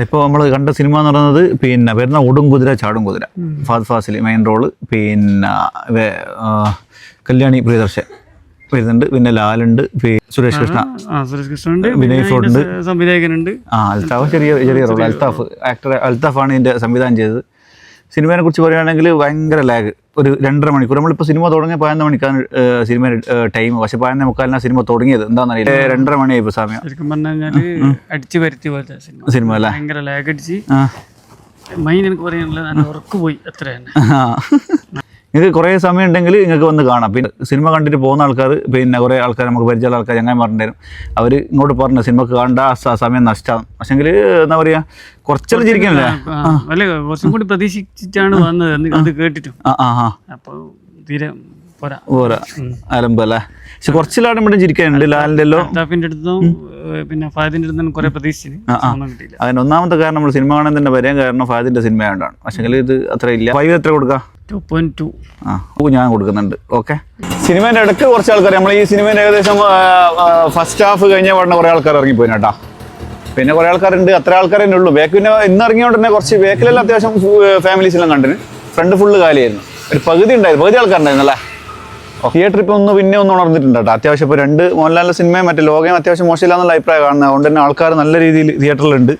ഇപ്പോൾ നമ്മൾ കണ്ട സിനിമ എന്ന് പറയുന്നത് പിന്നെ വരുന്ന ഓടും കുതിര ചാടും കുതിര. ഫാദ് ഫാസിൽ മെയിൻ റോൾ പിന്നെ കല്യാണി പ്രിയദർശൻ വരുന്നുണ്ട്. പിന്നെ ലാലുണ്ട് സുരേഷ് കൃഷ്ണ. സുരേഷ് വിനയ് ഫോട്ടുണ്ട് സംവിധായകനുണ്ട്. ആ അൽത്താഫ് ചെറിയ ചെറിയ റോൾ അൽത്താഫ് ആക്ടർ അൽത്താഫ് ആണ് ഇതിന്റെ സംവിധാനം ചെയ്തത്. സിനിമയെ കുറിച്ച് പറയുകയാണെങ്കിൽ ഭയങ്കര ലാഗ് ഒരു രണ്ടര മണിക്കൂർ. നമ്മളിപ്പോൾ സിനിമ തുടങ്ങിയ പതിനൊന്ന് മണിക്കാണ് സിനിമ ടൈം പക്ഷെ പതിനൊന്ന് മുക്കാലിനാണ് സിനിമ തുടങ്ങിയത്. എന്താണെന്നറിയില്ല രണ്ടര മണിയായി ഇപ്പോൾ സമയം. ശരിക്കും പറഞ്ഞു അടിച്ചു വരുത്തി പോലത്തെ സിനിമ. സിനിമ അല്ലേ? ഭയങ്കര ലാഗ് അടിച്ച്. മൈൻ എനിക്ക് പറയാനുള്ള ഞാൻ ഉറക്കു പോയി അത്ര തന്നെ. നിങ്ങൾക്ക് കുറേ സമയം ഉണ്ടെങ്കിൽ നിങ്ങൾക്ക് വന്ന് കാണാം. പിന്നെ സിനിമ കണ്ടിട്ട് പോകുന്ന ആൾക്കാർ പിന്നെ കുറേ ആൾക്കാർ നമുക്ക് പരിചയമുള്ള ആൾക്കാർ ചങ്ങായിമാരുണ്ടായിരുന്നു അവർ ഇങ്ങോട്ട് പറഞ്ഞു സിനിമ കണ്ട ആ സമയം നഷ്ടമാണ് പക്ഷെങ്കിൽ എന്താ പറയുക കുറച്ചെല്ലാം ചിരിക്കണല്ലേ? ആ, കുറച്ചും കൂടി പ്രതീക്ഷിച്ചിട്ടാണ് വന്നത്. അത് കേട്ടിട്ടും. ആ ആ ആ. അപ്പോൾ തീരെ പോരാ. പോരാ. അലമ്പ് പക്ഷെ കുറച്ചിലാണ് ഇവിടെ ചിരിക്കാനുണ്ട് ലാലിന്റെ എല്ലാം അടുത്തും പിന്നെ ഫാദിന്റെ അടുത്ത് കുറെ പ്രതീക്ഷിച്ചിന്. കിട്ടിയില്ല. അതിന് ഒന്നാമത്തെ കാരണം നമ്മൾ സിനിമ കാണാൻ തന്നെ വരാൻ കാരണം ഫാദിന്റെ സിനിമ ആയതുകൊണ്ടാണ്. പക്ഷേ ഇത് അത്ര ഇല്ല. ഫൈവ് എത്ര കൊടുക്കാം? ടു പോയിന്റ് ടു ആ ഞാൻ കൊടുക്കുന്നുണ്ട്. ഓക്കെ സിനിമേന്റെ ഇടയ്ക്ക് കുറച്ച് ആൾക്കാർ നമ്മൾ ഈ സിനിമേന്റെ ഏകദേശം ഫസ്റ്റ് ഹാഫ് കഴിഞ്ഞ പാടുന്ന കുറേ ആൾക്കാർ ഇറങ്ങിപ്പോയി കേട്ടാ. പിന്നെ കുറേ ആൾക്കാരുണ്ട്. അത്ര ആൾക്കാരെ ഉള്ളൂ. ബാക്ക് പിന്നെ ഇന്ന് ഇറങ്ങിയോണ്ട് തന്നെ കുറച്ച് ബാക്കിലെല്ലാം അത്യാവശ്യം ഫാമിലീസ് എല്ലാം കണ്ടിന്. ഫ്രണ്ട് ഫുള്ള് കാലിയായിരുന്നു. ഒരു പകുതി ഉണ്ടായിരുന്നു. പകുതി ആൾക്കാരുണ്ടായിരുന്നു അല്ലേ തിയേറ്റർ ഇപ്പം ഒന്ന് പിന്നെ ഒന്ന് ഉണർന്നിട്ടുണ്ട് അത്യാവശ്യം ഇപ്പോൾ രണ്ട് മോഹൻലാലിന്റെ സിനിമയും മറ്റേ ലോകയും അത്യാവശ്യം മോശമില്ല എന്നുള്ള അഭിപ്രായം കാണുന്നത്. അതുകൊണ്ട് തന്നെ ആൾക്കാർ നല്ല രീതിയിൽ തിയേറ്ററിലുണ്ട്